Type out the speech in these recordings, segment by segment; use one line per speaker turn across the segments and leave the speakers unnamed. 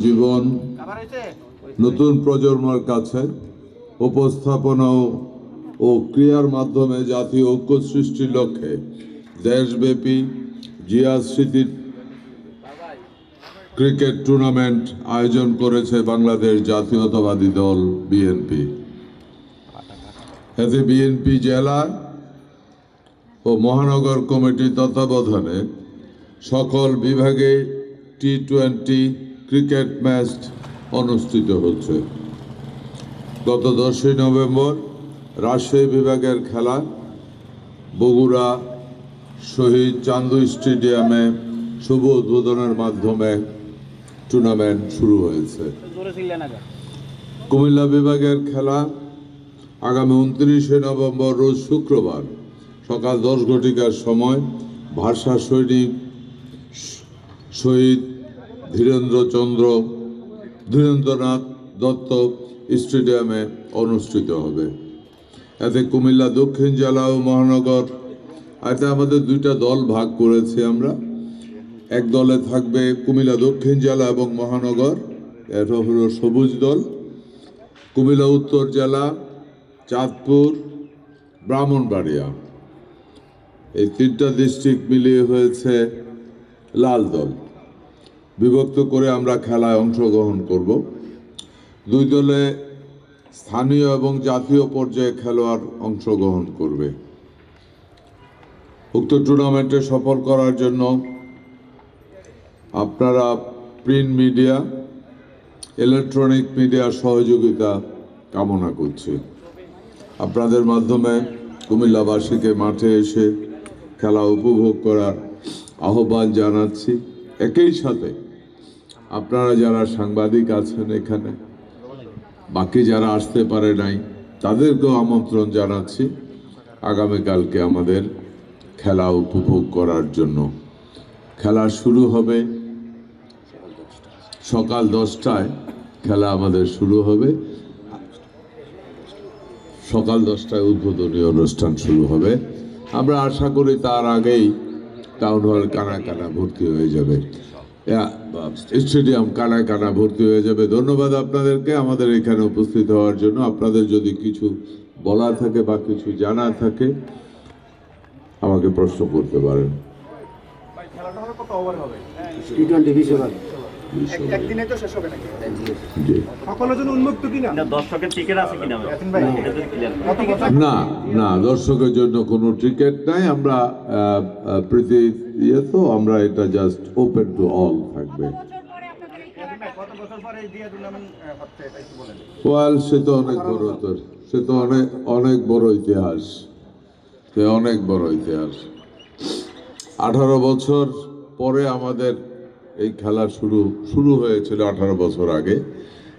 জীবন নতুন প্রজন্মের কাছে উপস্থাপনা ও- ক্রিয়ার মাধ্যমে জাতীয় ঐক্য সৃষ্টির লক্ষ্যে দেশব্যাপী জিয়া স্মৃতির ক্রিকেট টুর্নামেন্ট আয়োজন করেছে বাংলাদেশ জাতীয়তাবাদী দল বিএনপি। এতে বিএনপি জেলা ও মহানগর কমিটির তত্ত্বাবধানে সকল বিভাগে টি টোয়েন্টি ক্রিকেট ম্যাচ অনুষ্ঠিত হচ্ছে। গত দশই নভেম্বর রাজশাহী বিভাগের খেলা, বগুড়া শহীদ চান্দু স্টেডিয়ামে শুভ উদ্বোধনের মাধ্যমে টুর্নামেন্ট শুরু হয়েছে। কুমিল্লা বিভাগের খেলা, আগামী উনত্রিশে নভেম্বর রোজ শুক্রবার সকাল দশ ঘটিকার সময় ভাষা সৈনিক শহীদ ধীরেন্দ্রচন্দ্র, ধীরেন্দ্রনাথ দত্ত স্টেডিয়ামে অনুষ্ঠিত হবে। এতে কুমিল্লা দক্ষিণ জেলা ও মহানগর এতে আমাদের দুইটা দল ভাগ করেছি আমরা। এক দলে থাকবে কুমিল্লা দক্ষিণ জেলা এবং মহানগর, এটা হলো সবুজ দল। কুমিল্লা উত্তর জেলা, চাঁদপুর, ব্রাহ্মণবাড়িয়া। এই তিনটা ডিস্ট্রিক্ট মিলিয়ে হয়েছে লাল দল। বিভক্ত করে আমরা খেলায় অংশগ্রহণ করব। দুই দলে স্থানীয় এবং জাতীয় পর্যায়ে খেলোয়াড় অংশগ্রহণ করবে। উক্ত টুর্নামেন্টে সফল করার জন্য আপনারা প্রিন্ট মিডিয়া, ইলেকট্রনিক মিডিয়ার সহযোগিতা কামনা করছি। আপনাদের মাধ্যমে কুমিল্লাবাসীকে মাঠে এসে খেলা উপভোগ করার আহ্বান জানাচ্ছি। একই সাথে আপনারা যারা সাংবাদিক আছেন এখানে, বাকি যারা আসতে পারে নাই, তাদেরকেও আমন্ত্রণ জানাচ্ছি আগামীকালকে আমাদের খেলা উপভোগ করার জন্য। খেলা শুরু হবে সকাল দশটায়। খেলা আমাদের শুরু হবে। সকাল দশটায় উদ্বোধনী অনুষ্ঠান শুরু হবে। আমরা আশা করি তার আগেই টাউন হল কানা কানা ভর্তি হয়ে যাবে। স্টেডিয়াম কানা কানা ভর্তি হয়ে যাবে। ধন্যবাদ আপনাদেরকে আমাদের এখানে উপস্থিত হওয়ার জন্য। আপনাদের যদি কিছু বলা থাকে বা কিছু জানা থাকে, আমাকে প্রশ্ন করতে পারেন।
টি টোয়েন্টি
একদিনে তো শেষ হবে নাকি? সকলের জন্য উন্মুক্ত কিনা
না? দর্শকের টিকিট আছে কিনা
না না দর্শকের জন্য কোনো টিকিট নাই। আমরা প্রীতি ইয়ে তো আমরা এটা জাস্ট ওপেন টু অল থাকবে।
ইয়াসিন ভাই, কত বছর পরে এই দিয়ে টুর্নামেন্ট হচ্ছে এটা একটু বলেন
ওয়াল সে তো অনেক বড় তো সে তো অনেক অনেক বড় ইতিহাস। সে অনেক বড় ইতিহাস। আঠারো বছর পরে আমাদের এই খেলা শুরু শুরু হয়েছিল আঠারো বছর আগে।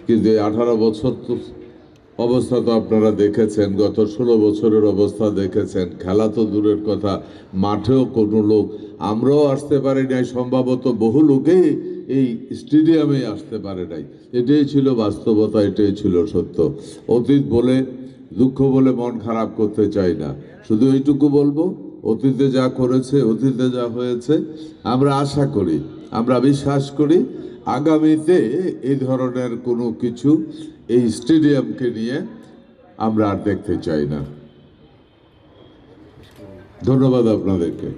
কিন্তু এই আঠারো বছর তো অবস্থা তো আপনারা দেখেছেন, গত ষোলো বছরের অবস্থা দেখেছেন। খেলা তো দূরের কথা, মাঠেও কোনো লোক, আমরাও আসতে পারি নাই, সম্ভবত বহু লোকেই এই স্টেডিয়ামে আসতে পারে নাই। এটাই ছিল বাস্তবতা, এটাই ছিল সত্য। অতীত বলে, দুঃখ বলে মন খারাপ করতে চাই না। শুধু এইটুকু বলব, অতীতে যা করেছে, অতীতে যা হয়েছে, আমরা আশা করি আমরা বিশ্বাস করি আগামীতে এই ধরনের কোনো কিছু এই স্টেডিয়ামকে নিয়ে আমরা আর দেখতে চাই না। ধন্যবাদ আপনাদেরকে।